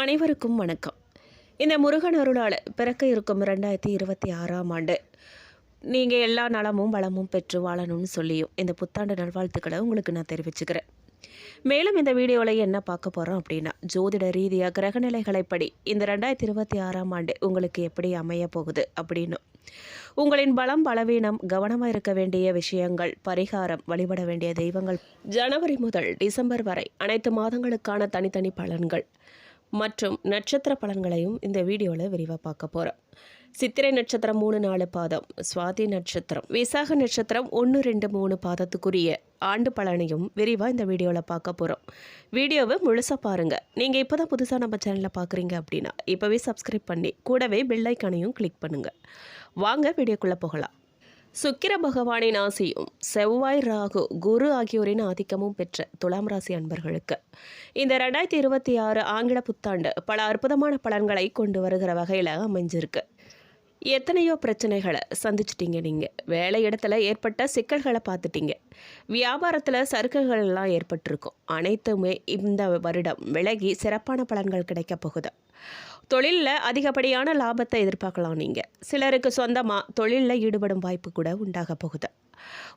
அனைவருக்கும் வணக்கம். இந்த முருகன் அருளால் பிறக்க இருக்கும் ரெண்டாயிரத்தி இருபத்தி ஆறாம் ஆண்டு நீங்கள் எல்லா நலமும் வளமும் பெற்று வாழணும்னு சொல்லியும் இந்த புத்தாண்டு நல்வாழ்த்துக்களை உங்களுக்கு நான் தெரிவிச்சுக்கிறேன். மேலும் இந்த வீடியோவில் என்ன பார்க்க போகிறோம் அப்படின்னா ஜோதிட ரீதியாக கிரகநிலைகளைப்படி இந்த ரெண்டாயிரத்தி இருபத்தி ஆறாம் ஆண்டு உங்களுக்கு எப்படி அமைய போகுது அப்படின்னு உங்களின் பலம் பலவீனம் கவனமாக இருக்க வேண்டிய விஷயங்கள் பரிகாரம் வழிபட வேண்டிய தெய்வங்கள் ஜனவரி முதல் டிசம்பர் வரை அனைத்து மாதங்களுக்கான தனித்தனி பலன்கள் மற்றும் நட்சத்திர பலன்களையும் இந்த வீடியோவில் விரிவாக பார்க்க போகிறோம் சித்திரை நட்சத்திரம் மூணு நாலு பாதம் சுவாதி நட்சத்திரம் விசாக நட்சத்திரம் ஒன்று ரெண்டு மூணு பாதத்துக்குரிய ஆண்டு பலனையும் விரிவாக இந்த வீடியோவில் பார்க்க போகிறோம் வீடியோவை முழுசாக பாருங்கள் நீங்கள் இப்போ தான் புதுசாக நம்ம சேனலில் பார்க்குறீங்க அப்படின்னா இப்போவே சப்ஸ்கிரைப் பண்ணி கூடவே பெல்லைக்கானையும் கிளிக் பண்ணுங்கள் வாங்க வீடியோக்குள்ளே போகலாம். சுக்கிர பகவானின் ஆசையும் செவ்வாய் ராகு குரு ஆகியோரின் ஆதிக்கமும் பெற்ற துலாம் ராசி அன்பர்களுக்கு. இந்த ரெண்டாயிரத்தி இருபத்தி ஆறு ஆங்கில புத்தாண்டு பல அற்புதமான பலன்களை கொண்டு வருகிற வகையில் அமைஞ்சிருக்கு. எத்தனையோ பிரச்சனைகளை சந்திச்சிட்டீங்க நீங்கள் வேலை இடத்துல ஏற்பட்ட சிக்கல்களை பார்த்துட்டீங்க. வியாபாரத்தில் சறுக்குகள்லாம் ஏற்பட்டிருக்கும். அனைத்துமே இந்த வருடம் விலகி சிறப்பான பலன்கள் கிடைக்க போகுது. தொழிலில் அதிகப்படியான லாபத்தை எதிர்பார்க்கலாம் நீங்கள் சிலருக்கு சொந்தமாக தொழிலில் ஈடுபடும் வாய்ப்பு கூட உண்டாக போகுது.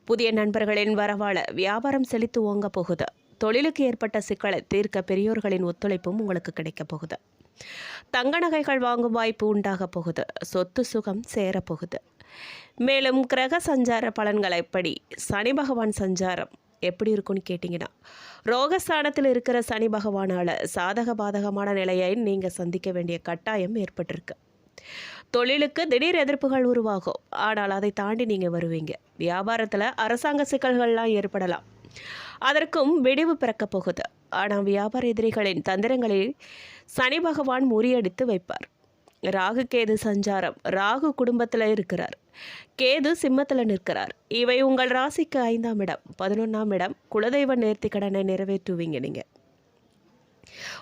புதிய நண்பர்களின் வரவால வியாபாரம் செழித்து ஓங்க போகுது. தொழிலுக்கு ஏற்பட்ட சிக்கலை தீர்க்க பெரியோர்களின் ஒத்துழைப்பும் உங்களுக்கு கிடைக்க போகுது. தங்க நகைகள் வாங்கும் வாய்ப்பு உண்டாக போகுது. சொத்து சுகம் சேரப்போகுது மேலும் கிரக சஞ்சார பலன்களை எப்படி சனி பகவான் சஞ்சாரம் எப்படி இருக்கும்னு கேட்டிங்கன்னா ரோகஸ்தானத்தில் இருக்கிற சனி பகவானால் சாதக பாதகமான நிலையை நீங்கள் சந்திக்க வேண்டிய கட்டாயம் ஏற்பட்டிருக்கு. தொழிலுக்கு திடீர் எதிர்ப்புகள் உருவாகும். ஆனால் அதை தாண்டி நீங்கள் வருவீங்க. வியாபாரத்தில் அரசாங்க சிக்கல்கள்லாம் ஏற்படலாம். அதற்கும் வெடிவு பிறக்கப் போகுது. ஆனால் வியாபார எதிரிகளின் தந்திரங்களில் சனி பகவான் முறியடித்து வைப்பார். ராகு கேது சஞ்சாரம். ராகு குடும்பத்தில் இருக்கிறார். கேது சிம்மத்தில் நிற்கிறார். இவை உங்கள் ராசிக்கு ஐந்தாம் இடம் பதினொன்றாம் இடம். குலதெய்வ நேர்த்தி கடனை நிறைவேற்றுவீங்க நீங்கள்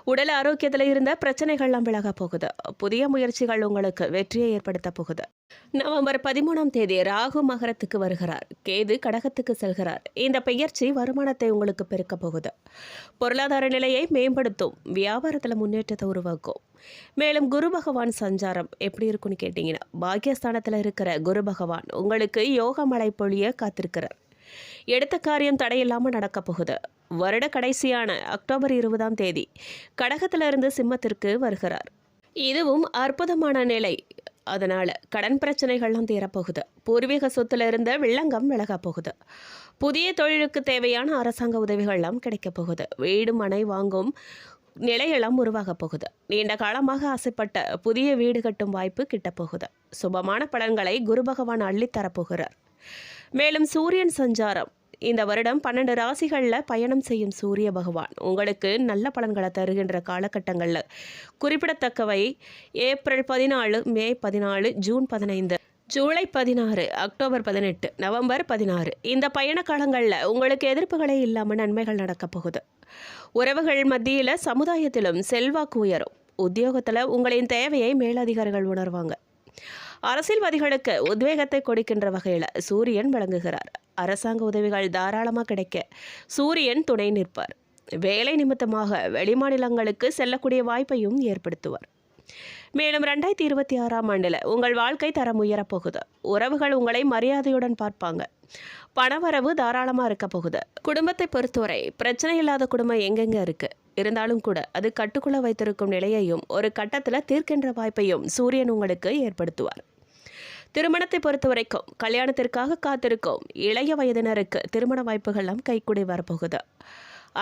உடல் ஆரோக்கியத்தில் இருந்த பிரச்சனைகள்லாம் விலக போகுது. புதிய முயற்சிகள் உங்களுக்கு வெற்றியை ஏற்படுத்த போகுது. நவம்பர் பதிமூணாம் தேதி ராகு மகரத்துக்கு வருகிறார். கேது கடகத்துக்கு செல்கிறார். இந்த பெயர்ச்சி வருமானத்தை உங்களுக்கு பெருக்க போகுது. பொருளாதார நிலையை மேம்படுத்தும் வியாபாரத்தில் முன்னேற்றத்தை உருவாக்கும். மேலும் குரு பகவான் சஞ்சாரம் எப்படி இருக்குன்னு கேட்டிங்கன்னா பாக்கியஸ்தானத்தில் இருக்கிற குரு பகவான் உங்களுக்கு யோக மழை பொழிய காத்திருக்கிறார். எடுத்த காரியம் தடையில்லாமல் நடக்கப் போகுது. வருட கடைசியான அக்டோபர் இருபதாம் தேதி கடகத்திலிருந்து சிம்மத்திற்கு வருகிறார். இதுவும் அற்புதமான நிலை. அதனால் கடன் பிரச்சனைகள்லாம் தீரப்போகுது. பூர்வீக சொத்துல இருந்த வில்லங்கம் விலகப் போகுது. புதிய தொழிலுக்கு தேவையான அரசாங்க உதவிகள்லாம் கிடைக்கப் போகுது. வீடு மனை வாங்கும் நிலையெல்லாம் உருவாகப் போகுது. நீண்ட காலமாக ஆசைப்பட்ட புதிய வீடு கட்டும் வாய்ப்பு கிட்டப் போகுது. சுபமான பலன்களை குரு பகவான் அள்ளித்தரப்போகிறார் மேலும் சூரியன் சஞ்சாரம் இந்த வருடம் பன்னெண்டு ராசிகளில் பயணம் செய்யும் சூரிய பகவான் உங்களுக்கு நல்ல பலன்களை தருகின்ற காலகட்டங்களில். குறிப்பிடத்தக்கவை ஏப்ரல் பதினாலு மே பதினாலு ஜூன் பதினைந்து ஜூலை பதினாறு அக்டோபர் பதினெட்டு நவம்பர் பதினாறு. இந்த பயண காலங்களில் உங்களுக்கு எதிர்ப்புகளே இல்லாமல் நன்மைகள் நடக்கப் போகுது. உறவுகள் மத்தியில் சமுதாயத்திலும் செல்வாக்கு உயரும். உத்தியோகத்தில் உங்களின் தேவையை மேலதிகாரிகள் உணர்வாங்க. அரசியல்வாதிகளுக்கு உத்வேகத்தை கொடுக்கின்ற வகையில் சூரியன் விளங்குகிறார். அரசாங்க உதவிகள் தாராளமாக கிடைக்க. சூரியன் துணை நிற்பார். வேலை நிமித்தமாக வெளிமாநிலங்களுக்கு செல்லக்கூடிய வாய்ப்பையும் ஏற்படுத்துவார். மேலும் ரெண்டாயிரத்தி இருபத்தி ஆறாம் ஆண்டில் உங்கள் வாழ்க்கை தரம் உயரப்போகுது உறவுகள் உங்களை மரியாதையுடன் பார்ப்பாங்க. பணவரவு தாராளமாக இருக்க போகுது. குடும்பத்தை பொறுத்தவரை பிரச்சனை இல்லாத குடும்பம் எங்கெங்கே இருக்கு? இருந்தாலும் கூட அது கட்டுக்குள்ள வைத்திருக்கும் நிலையையும் ஒரு கட்டத்தில் தீர்க்கின்ற வாய்ப்பையும் சூரியன் உங்களுக்கு ஏற்படுத்துவார். திருமணத்தை பொறுத்த வரைக்கும் கல்யாணத்திற்காக காத்திருக்கும் இளைய வயதினருக்கு திருமண வாய்ப்புகள்லாம் கைக்கூடி வரப்போகுது.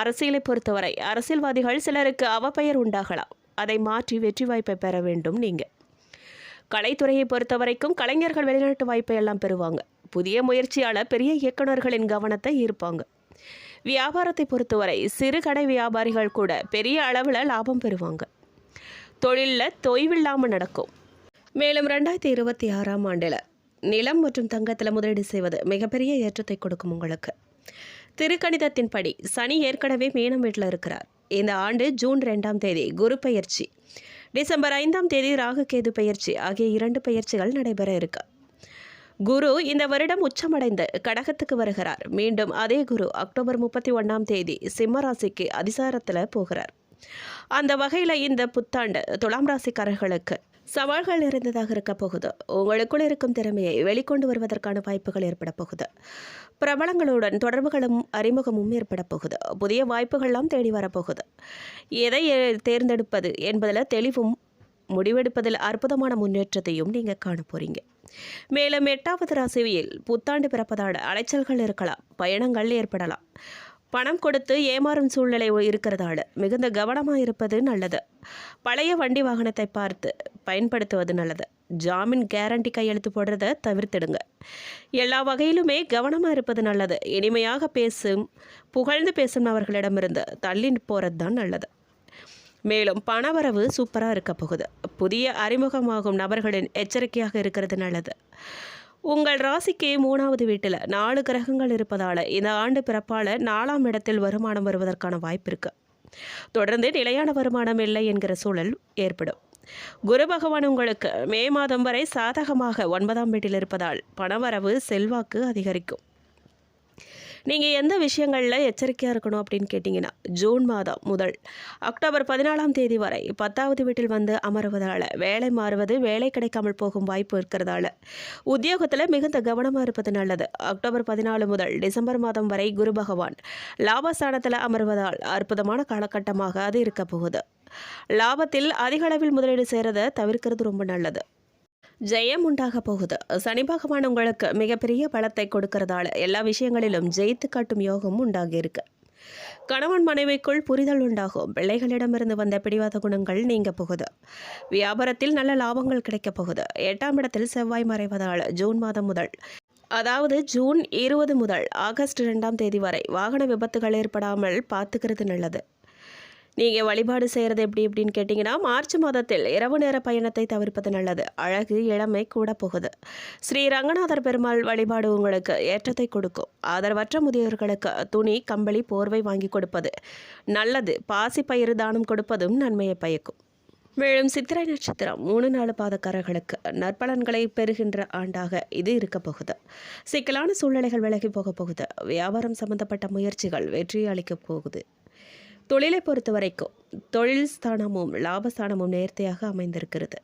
அரசியலை பொறுத்தவரை அரசியல்வாதிகள் சிலருக்கு அவப்பெயர் உண்டாகலாம். அதை மாற்றி வெற்றி வாய்ப்பை பெற வேண்டும் நீங்கள் கலைத்துறையை பொறுத்த வரைக்கும் கலைஞர்கள் வெளிநாட்டு வாய்ப்பை எல்லாம் பெறுவாங்க. புதிய முயற்சியால் பெரிய இயக்குநர்களின் கவனத்தை ஈர்ப்பாங்க. வியாபாரத்தை பொறுத்தவரை சிறு கடை வியாபாரிகள் கூட பெரிய அளவில் லாபம் பெறுவாங்க. தொழிலில் தொய்வில்லாமல் நடக்கும். மேலும் ரெண்டாயிரத்தி இருபத்தி ஆறாம் ஆண்டில் நிலம் மற்றும் தங்கத்தில் முதலீடு செய்வது மிகப்பெரிய ஏற்றத்தை கொடுக்கும் உங்களுக்கு. திருக்கணிதத்தின்படி சனி ஏற்கனவே மீனம் வீட்டில் இருக்கிறார். இந்த ஆண்டு ஜூன் ரெண்டாம் தேதி குரு பயிற்சி. டிசம்பர் ஐந்தாம் தேதி ராகு கேது பயிற்சி ஆகிய இரண்டு பயிற்சிகள் நடைபெற இருக்கு. குரு இந்த வருடம் உச்சமடைந்து கடகத்துக்கு வருகிறார். மீண்டும் அதே குரு அக்டோபர் முப்பத்தி ஒன்றாம் தேதி சிம்ம ராசிக்கு அதிசாரத்தில் போகிறார். அந்த வகையில் இந்த புத்தாண்டு துலாம் ராசிக்காரர்களுக்கு சவால்கள் நிறைந்ததாக இருக்க போகுது. உங்களுக்குள் இருக்கும் திறமையை வெளிக்கொண்டு வருவதற்கான வாய்ப்புகள் ஏற்பட போகுது. பிரபலங்களுடன் தொடர்புகளும் அறிமுகமும் ஏற்பட போகுது. புதிய வாய்ப்புகள்லாம் தேடி வரப்போகுது எதை தேர்ந்தெடுப்பது என்பதில் தெளிவும் முடிவெடுப்பதில் அற்புதமான முன்னேற்றத்தையும் நீங்கள் காண போறீங்க. மேலும் எட்டாவது ராசியில் புத்தாண்டு பிறப்பதான அலைச்சல்கள் இருக்கலாம். பயணங்கள் ஏற்படலாம். பணம் கொடுத்து ஏமாறும் சூழ்நிலை இருக்கிறதால மிகுந்த கவனமாக இருப்பது நல்லது. பழைய வண்டி வாகனத்தை பார்த்து பயன்படுத்துவது நல்லது. ஜாமீன் கேரண்டி கையெழுத்து போடுறத தவிர்த்திடுங்க. எல்லா வகையிலுமே கவனமாக இருப்பது நல்லது. இனிமையாக பேசும் புகழ்ந்து பேசும் அவர்களிடமிருந்து தள்ளி போகிறது தான் நல்லது. மேலும் பணவரவு சூப்பராக இருக்க போகுது. புதிய அறிமுகமாகும் நபர்களின் எச்சரிக்கையாக இருக்கிறது நல்லது. உங்கள் ராசிக்கு மூணாவது வீட்டில் நாலு கிரகங்கள் இருப்பதால் இந்த ஆண்டு பிறப்பால் நாலாம் இடத்தில் வருமானம் வருவதற்கான வாய்ப்பு இருக்கு. தொடர்ந்து நிலையான வருமானம் இல்லை என்கிற சூழல் ஏற்படும். குரு பகவான் உங்களுக்கு மே மாதம் வரை சாதகமாக ஒன்பதாம் வீட்டில் இருப்பதால் பணவரவு செல்வாக்கு அதிகரிக்கும். நீங்கள் எந்த விஷயங்களில் எச்சரிக்கையாக இருக்கணும் அப்படின்னு கேட்டிங்கன்னா ஜூன் மாதம் முதல் அக்டோபர் பதினாலாம் தேதி வரை பத்தாவது வீட்டில் வந்து அமருவதால் வேலை மாறுவது வேலை கிடைக்காமல் போகும் வாய்ப்பு இருக்கிறதால உத்தியோகத்தில் மிகுந்த கவனமாக இருப்பது நல்லது. அக்டோபர் பதினாலு முதல் டிசம்பர் மாதம் வரை குரு பகவான் லாபஸ்தானத்தில் அமர்வதால் அற்புதமான காலகட்டமாக அது இருக்க போகுது. லாபத்தில் அதிக அளவில் முதலீடு செய்கிறத தவிர்க்கிறது ரொம்ப நல்லது. ஜெயம் உண்டாக போகுது. சனி பகவான் உங்களுக்கு மிகப்பெரிய பலத்தை கொடுக்கறதால எல்லா விஷயங்களிலும் ஜெயித்து காட்டும் யோகம் உண்டாகி இருக்கு. கணவன் மனைவிக்குள் புரிதல் உண்டாகும். பிள்ளைகளிடமிருந்து வந்த பிடிவாத குணங்கள் நீங்க போகுது. வியாபாரத்தில் நல்ல லாபங்கள் கிடைக்க போகுது. எட்டாம் இடத்தில் செவ்வாய் மறைவதால் ஜூன் மாதம் முதல் அதாவது ஜூன் இருபது முதல் ஆகஸ்ட் ரெண்டாம் தேதி வரை வாகன விபத்துகள் ஏற்படாமல் பார்த்துக்கிறது நல்லது. நீங்கள் வழிபாடு செய்கிறது எப்படி அப்படின்னு கேட்டிங்கன்னா மார்ச் மாதத்தில் இரவு நேர பயணத்தை தவிர்ப்பது நல்லது. அழகு இளமை கூட போகுது. ஸ்ரீ ரங்கநாதர் பெருமாள் வழிபாடு உங்களுக்கு ஏற்றத்தை கொடுக்கும். ஆதரவற்ற முதியோர்களுக்கு துணி கம்பளி போர்வை வாங்கி கொடுப்பது நல்லது. பாசி பயிறு தானம் கொடுப்பதும் நன்மையை பயக்கும். மேலும் சித்திரை நட்சத்திரம் மூணு நாலு பாதக்காரர்களுக்கு நற்பலன்களை பெறுகின்ற ஆண்டாக இது இருக்க போகுது. சிக்கலான சூழ்நிலைகள் விலகி போக போகுது. வியாபாரம் சம்பந்தப்பட்ட முயற்சிகள் வெற்றி அளிக்கப் போகுது. தொழிலை பொறுத்த வரைக்கும் தொழில் ஸ்தானமும் லாபஸ்தானமும் நேர்த்தியாக அமைந்திருக்கிறது.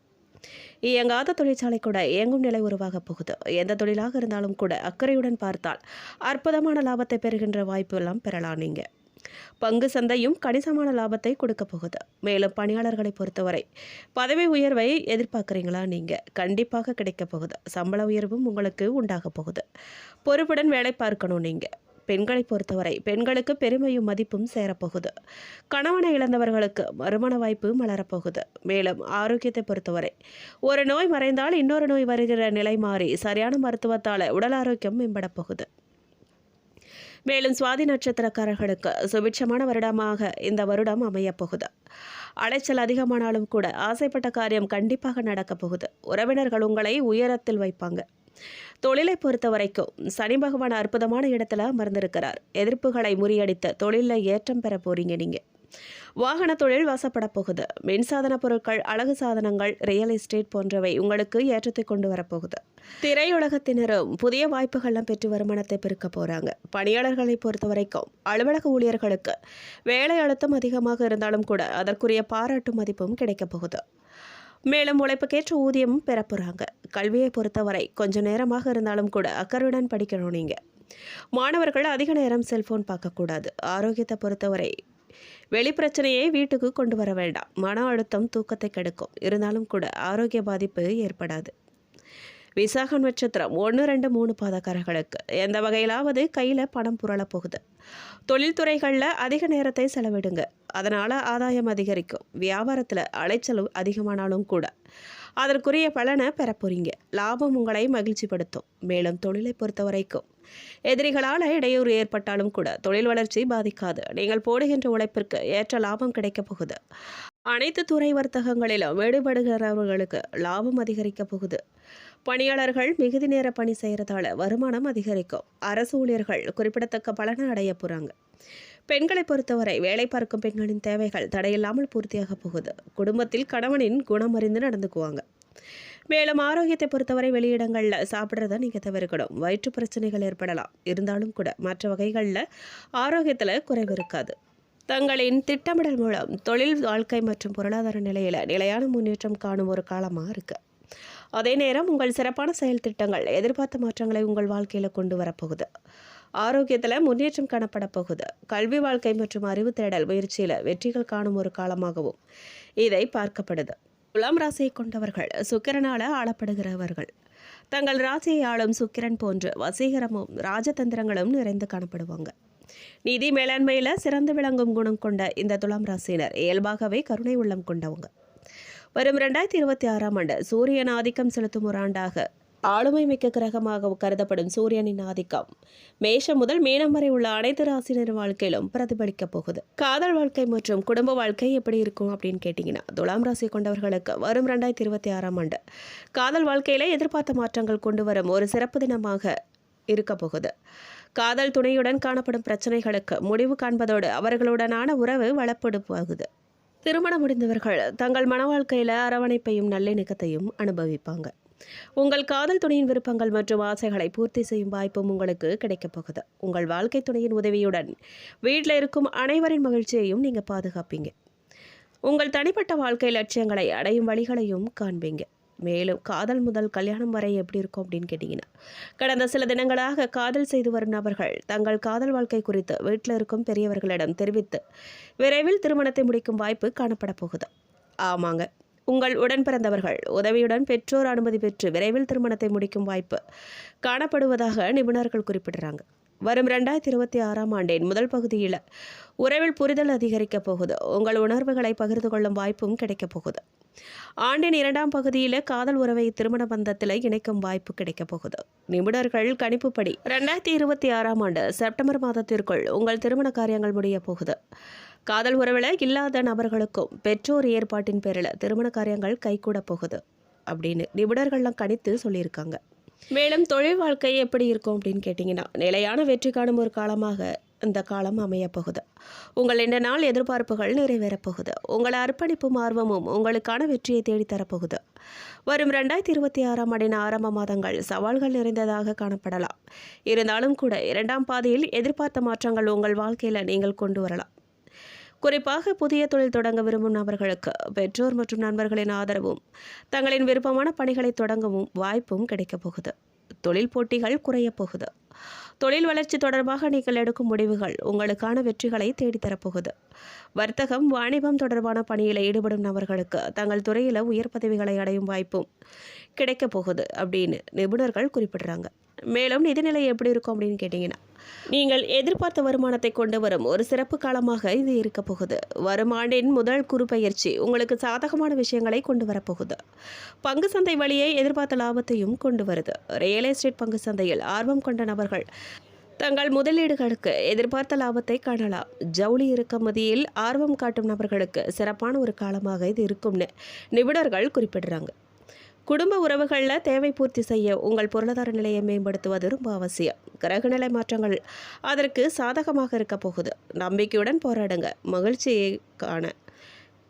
இயங்காத தொழிற்சாலை கூட இயங்கும் நிலை உருவாகப் போகுது. எந்த தொழிலாக இருந்தாலும் கூட அக்கறையுடன் பார்த்தால் அற்புதமான லாபத்தை பெறுகின்ற வாய்ப்பு எல்லாம் பெறலாம் நீங்க. பங்கு சந்தையும் கணிசமான லாபத்தை கொடுக்க போகுது. மேலும் பணியாளர்களை பொறுத்தவரை பதவி உயர்வை எதிர்பார்க்குறீங்களா நீங்கள் கண்டிப்பாக கிடைக்க போகுது. சம்பள உயர்வும் உங்களுக்கு உண்டாக போகுது. பொறுப்புடன் வேலை பார்க்கணும் நீங்கள் பெண்களை பொறுத்தவரை பெண்களுக்கு பெருமையும் மதிப்பும் சேரப்போகுது. கணவனை இழந்தவர்களுக்கு மறுமண வாய்ப்பு மலரப்போகுது. மேலும் ஆரோக்கியத்தை பொறுத்தவரை ஒரு நோய் மறைந்தால் இன்னொரு நோய் வருகிற நிலை மாறி சரியான மருத்துவத்தால் உடல் ஆரோக்கியம் மேம்படப் போகுது. மேலும் சுவாதி நட்சத்திரக்காரர்களுக்கு சுபிட்சமான வருடமாக இந்த வருடம் அமையப் போகுது. அலைச்சல் அதிகமானாலும் கூட ஆசைப்பட்ட காரியம் கண்டிப்பாக நடக்கப் போகுது. உறவினர்கள் உங்களை உயரத்தில் வைப்பாங்க. தொழிலை பொறுத்த வரைக்கும் சனி பகவான் அற்புதமான இடத்துல அமர்ந்திருக்கிறார். எதிர்ப்புகளை முறியடித்த தொழிலில் ஏற்றம் பெற போறீங்க நீங்கள் வாகன தொழில் வசப்பட போகுது. மின்சாதன பொருட்கள் அழகு சாதனங்கள் ரியல் எஸ்டேட் போன்றவை உங்களுக்கு ஏற்றத்தை கொண்டு வரப்போகுது திரையுலகத்தினரும் புதிய வாய்ப்புகள்லாம் பெற்று வருமானத்தை பெருக்க போகிறாங்க பணியாளர்களை பொறுத்த வரைக்கும் அலுவலக ஊழியர்களுக்கு வேலை அழுத்தம் அதிகமாக இருந்தாலும் கூட அதற்குரிய பாராட்டு மதிப்பும் கிடைக்கப் போகுது. மேலும் உழைப்புக்கேற்ற ஊதியமும் பெற போகிறாங்க கல்வியை பொறுத்தவரை கொஞ்சம் நேரமாக இருந்தாலும் கூட அக்கறையுடன் படிக்கணும் நீங்கள் மாணவர்கள் அதிக நேரம் செல்போன் பார்க்கக்கூடாது. ஆரோக்கியத்தை பொறுத்தவரை வெளி பிரச்சனையை வீட்டுக்கு கொண்டு வர வேண்டாம். மன அழுத்தம் தூக்கத்தை கெடுக்கும். இருந்தாலும் கூட ஆரோக்கிய பாதிப்பு ஏற்படாது. விசாகம் நட்சத்திரம் ஒன்று ரெண்டு மூணு பாதக்காரர்களுக்கு எந்த வகையிலாவது கையில் பணம் புரளப் போகுது. தொழில்துறைகளில் அதிக நேரத்தை செலவிடுங்க. அதனால் ஆதாயம் அதிகரிக்கும். வியாபாரத்தில் அலைச்சல் அதிகமானாலும் கூட. அதற்குரிய பலனை பெற போறீங்க. லாபம் உங்களை மகிழ்ச்சிப்படுத்தும். மேலும் தொழிலை பொறுத்த வரைக்கும். எதிரிகளால் இடையூறு ஏற்பட்டாலும் கூட தொழில் வளர்ச்சி பாதிக்காது. நீங்கள் போடுகின்ற உழைப்பிற்கு ஏற்ற லாபம் கிடைக்கப் போகுது. அனைத்து துறை வர்த்தகங்களிலும் ஈடுபடுகிறவர்களுக்கு லாபம் அதிகரிக்கப் போகுது. பணியாளர்கள் மிகுதி நேர பணி செய்கிறதால வருமானம் அதிகரிக்கும். அரசு ஊழியர்கள் குறிப்பிடத்தக்க பலனை அடைய போகிறாங்க பெண்களை பொறுத்தவரை வேலை பார்க்கும் பெண்களின் தேவைகள் தடையில்லாமல் பூர்த்தியாக போகுது. குடும்பத்தில் கணவனின் குணம் அறிந்து நடந்துக்குவாங்க. மேலும் ஆரோக்கியத்தை பொறுத்தவரை வெளியிடங்களில் சாப்பிட்றத நீங்கள் தவிர்க்கணும். வயிற்று பிரச்சனைகள் ஏற்படலாம். இருந்தாலும் கூட மற்ற வகைகளில் ஆரோக்கியத்தில் குறைவு இருக்காது. தங்களின் திட்டமிடல் மூலம் தொழில் வாழ்க்கை மற்றும் பொருளாதார நிலையில் நிலையான முன்னேற்றம் காணும் ஒரு காலமாக இருக்குது அதே நேரம் உங்கள் சிறப்பான செயல் திட்டங்கள் எதிர்பார்த்த மாற்றங்களை உங்கள் வாழ்க்கையில் கொண்டு வரப்போகுது. ஆரோக்கியத்தில் முன்னேற்றம் காணப்பட போகுது. கல்வி வாழ்க்கை மற்றும் அறிவு தேடல் முயற்சியில் வெற்றிகள் காணும் ஒரு காலமாகவும் இதை பார்க்கப்படுது. துலாம் ராசியை கொண்டவர்கள் சுக்கிரனால் ஆளப்படுகிறவர்கள். தங்கள் ராசியை ஆளும் சுக்கிரன் போன்று வசீகரமும் ராஜதந்திரங்களும் நிறைந்து காணப்படுவாங்க. நிதி மேலாண்மையில் சிறந்து விளங்கும் குணம் கொண்ட இந்த துலாம் ராசியினர் இயல்பாகவே கருணை உள்ளம் கொண்டவங்க. வரும் ரெண்டாயிரத்தி இருபத்தி ஆறாம் ஆண்டு சூரியன் ஆதிக்கம் செலுத்தும் ஒரு ஆண்டாக. ஆளுமை மிக்க கிரகமாக கருதப்படும் சூரியனின் ஆதிக்கம். மேஷம் முதல் மீனம் வரை உள்ள அனைத்து ராசினர் வாழ்க்கையிலும் பிரதிபலிக்க போகுது. காதல் வாழ்க்கை மற்றும் குடும்ப வாழ்க்கை எப்படி இருக்கும் அப்படின்னு கேட்டிங்கன்னா துலாம் ராசி கொண்டவர்களுக்கு வரும் ரெண்டாயிரத்தி இருபத்தி ஆறாம் ஆண்டு காதல் வாழ்க்கையில எதிர்பார்த்த மாற்றங்கள் கொண்டு வரும் ஒரு சிறப்பு தினமாக இருக்க போகுது. காதல் துணையுடன் காணப்படும் பிரச்சனைகளுக்கு முடிவு காண்பதோடு அவர்களுடனான உறவு வளப்படு போகுது திருமணம் முடிந்தவர்கள் தங்கள் மன வாழ்க்கையில் அரவணைப்பையும் நல்லிணக்கத்தையும் அனுபவிப்பாங்க. உங்கள் காதல் துணையின் விருப்பங்கள் மற்றும் ஆசைகளை பூர்த்தி செய்யும் வாய்ப்பும் உங்களுக்கு கிடைக்கப் போகுது. உங்கள் வாழ்க்கை துணையின் உதவியுடன் வீட்டில் இருக்கும் அனைவரின் மகிழ்ச்சியையும் நீங்கள் பாதுகாப்பீங்க. உங்கள் தனிப்பட்ட வாழ்க்கை லட்சியங்களை அடையும் வழிகளையும் காண்பீங்க. மேலும் காதல் முதல் கல்யாணம் வரை எப்படி இருக்கும் அப்படின்னு கேட்டிங்கன்னா கடந்த சில தினங்களாக காதல் செய்து வரும் நபர்கள் தங்கள் காதல் வாழ்க்கை குறித்து வீட்டில் இருக்கும் பெரியவர்களிடம் தெரிவித்து விரைவில் திருமணத்தை முடிக்கும் வாய்ப்பு காணப்பட போகுது. ஆமாங்க. உங்கள் உடன் பிறந்தவர்கள் உதவியுடன் பெற்றோர் அனுமதி பெற்று விரைவில் திருமணத்தை முடிக்கும் வாய்ப்பு காணப்படுவதாக நிபுணர்கள் குறிப்பிடுறாங்க. வரும் ரெண்டாயிரத்தி இருபத்தி ஆறாம் ஆண்டின் முதல் பகுதியில் உறவில் புரிதல் அதிகரிக்கப் போகுது. உங்கள் உணர்வுகளை பகிர்ந்து கொள்ளும் வாய்ப்பும் கிடைக்கப் போகுது. ஆண்டின் இரண்டாம் பகுதியில் காதல் உறவை திருமண பந்தத்தில் இணைக்கும் வாய்ப்பு கிடைக்கப் போகுது. நிபுணர்கள் கணிப்புப்படி ரெண்டாயிரத்தி இருபத்தி ஆறாம் ஆண்டு செப்டம்பர் மாதத்திற்குள் உங்கள் திருமண காரியங்கள் முடிய போகுது. காதல் உறவில் இல்லாத நபர்களுக்கும் பெற்றோர் ஏற்பாட்டின் பேரில் திருமண காரியங்கள் கைகூட போகுது. அப்படின்னு நிபுணர்கள்லாம் கணித்து சொல்லியிருக்காங்க. மேலும் தொழில் வாழ்க்கை எப்படி இருக்கும் அப்படின்னு கேட்டிங்கன்னா நிலையான வெற்றி காணும் ஒரு காலமாக இந்த காலம் அமையப்போகுது உங்கள் இந்த நாள் எதிர்பார்ப்புகள் நிறைவேறப் போகுது. உங்கள் அர்ப்பணிப்பும் ஆர்வமும் உங்களுக்கான வெற்றியை தேடித்தரப்போகுது வரும் ரெண்டாயிரத்தி இருபத்தி ஆறாம் ஆண்டின் ஆரம்ப மாதங்கள் சவால்கள் நிறைந்ததாக காணப்படலாம். இருந்தாலும் கூட இரண்டாம் பாதையில் எதிர்பார்த்த மாற்றங்கள் உங்கள் வாழ்க்கையில் நீங்கள் கொண்டு வரலாம். குறிப்பாக புதிய தொழில் தொடங்க விரும்பும் நபர்களுக்கு பெற்றோர் மற்றும் நண்பர்களின் ஆதரவும் தங்களின் விருப்பமான பணிகளை தொடங்கவும் வாய்ப்பும் கிடைக்கப் போகுது. தொழில் போட்டிகள் குறையப் போகுது. தொழில் வளர்ச்சி தொடர்பாக நீங்கள் எடுக்கும் முடிவுகள் உங்களுக்கான வெற்றிகளை தேடித்தரப்போகுது வர்த்தகம் வாணிபம் தொடர்பான பணியில் ஈடுபடும் நபர்களுக்கு தங்கள் துறையில் உயர் பதவிகளை அடையும் வாய்ப்பும் கிடைக்கப் போகுது அப்படின்னு நிபுணர்கள் குறிப்பிடுறாங்க. மேலும் நிதிநிலை எப்படி இருக்கும் அப்படின்னு கேட்டிங்கன்னா நீங்கள் எதிர்பார்த்த வருமானத்தை கொண்டு வரும் ஒரு சிறப்பு காலமாக இது இருக்க போகுது. வரும் ஆண்டின் முதல் குறு பயிற்சி உங்களுக்கு சாதகமான விஷயங்களை கொண்டு வரப்போகுது பங்கு சந்தை வழியே எதிர்பார்த்த லாபத்தையும் கொண்டு வருது. ரியல் எஸ்டேட் பங்கு சந்தையில் ஆர்வம் கொண்ட நபர்கள் தங்கள் முதலீடுகளுக்கு எதிர்பார்த்த லாபத்தை காணலாம். ஜவுளி இறக்குமதியில் ஆர்வம் காட்டும் நபர்களுக்கு சிறப்பான ஒரு காலமாக இது இருக்கும்னு நிபுணர்கள் குறிப்பிடுறாங்க. குடும்ப உறவுகளில் தேவை பூர்த்தி செய்ய உங்கள் பொருளாதார நிலையை மேம்படுத்துவது ரொம்ப அவசியம். கிரகநிலை மாற்றங்கள் அதற்கு சாதகமாக இருக்க போகுது. நம்பிக்கையுடன் போராடுங்க. மகிழ்ச்சியை காண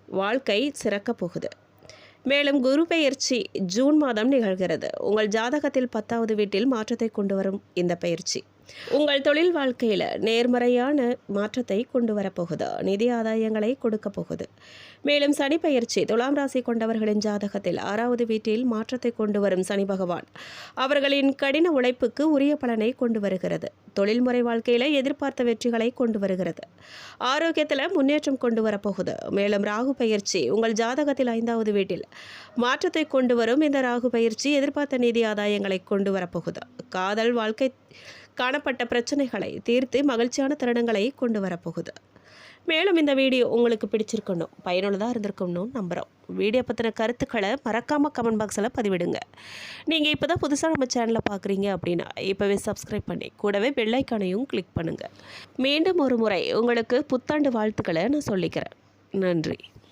வாழ்க்கை சிறக்கப் போகுது. மேலும் குரு பெயர்ச்சி ஜூன் மாதம் நிகழ்கிறது. உங்கள் ஜாதகத்தில் பத்தாவது வீட்டில் மாற்றத்தை கொண்டு வரும் இந்த பயிற்சி உங்கள் தொழில் வாழ்க்கையில் நேர்மறையான மாற்றத்தை கொண்டு வரப்போகுது. நிதி ஆதாயங்களை கொடுக்க போகுது. மேலும் சனி பயிற்சி துலாம் ராசி கொண்டவர்களின் ஜாதகத்தில் ஆறாவது வீட்டில் மாற்றத்தை கொண்டு வரும் சனி பகவான் அவர்களின் கடின உழைப்புக்கு உரிய பலனை கொண்டு வருகிறது. தொழில்முறை வாழ்க்கையில் எதிர்பார்த்த வெற்றிகளை கொண்டு வருகிறது. ஆரோக்கியத்தில் முன்னேற்றம் கொண்டு வரப்போகுது. மேலும் ராகு பயிற்சி உங்கள் ஜாதகத்தில் ஐந்தாவது வீட்டில் மாற்றத்தை கொண்டு வரும். இந்த ராகு பயிற்சி எதிர்பார்த்த நிதி ஆதாயங்களை கொண்டு வரப்போகுது. காதல் வாழ்க்கை காணப்பட்ட பிரச்சனைகளை தீர்த்து மகிழ்ச்சியான தருணங்களை கொண்டு வரப்போகுது. மேலும் இந்த வீடியோ உங்களுக்கு பிடிச்சிருக்கணும் பயனுள்ளதாக இருந்திருக்கணும் நம்புகிறோம் வீடியோ பற்றின கருத்துக்களை மறக்காமல் கமெண்ட் பாக்ஸில் பதிவிடுங்க. நீங்கள் இப்போ தான் புதுசாக நம்ம சேனலை பார்க்குறீங்க அப்படின்னா இப்போவே சப்ஸ்கிரைப் பண்ணி கூடவே பெல்லைக்கானையும் கிளிக் பண்ணுங்கள் மீண்டும் ஒரு முறை உங்களுக்கு புத்தாண்டு வாழ்த்துக்களை நான் சொல்லிக்கிறேன். நன்றி.